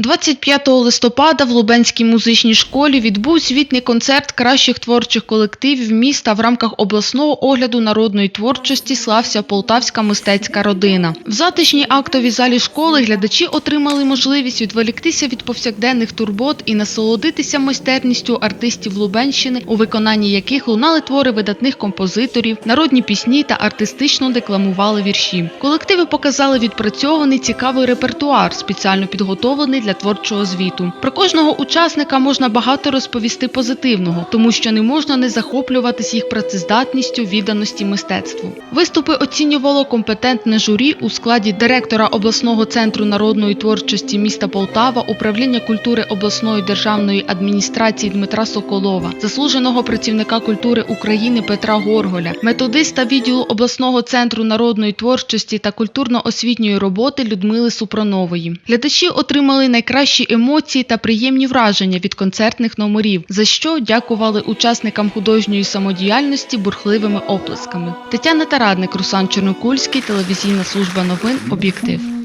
25 листопада в Лубенській музичній школі відбув звітний концерт кращих творчих колективів міста в рамках обласного огляду народної творчості слався Полтавська мистецька родина. В затишній актовій залі школи глядачі отримали можливість відволіктися від повсякденних турбот і насолодитися майстерністю артистів Лубенщини, у виконанні яких лунали твори видатних композиторів, народні пісні та артистично декламували вірші. Колективи показали відпрацьований цікавий репертуар, спеціально підготовлений для творчого звіту. Про кожного учасника можна багато розповісти позитивного, тому що не можна не захоплюватись їх працездатністю, відданості мистецтву. Виступи оцінювало компетентне журі у складі директора обласного центру народної творчості міста Полтава, управління культури обласної державної адміністрації Дмитра Соколова, заслуженого працівника культури України Петра Горголя, методиста відділу обласного центру народної творчості та культурно-освітньої роботи Людмили Супронової. Глядачі отримали найкращі емоції та приємні враження від концертних номерів, за що дякували учасникам художньої самодіяльності бурхливими оплесками. Тетяна Тарадник, Руслан Чорнокульський, телевізійна служба новин Об'єктив.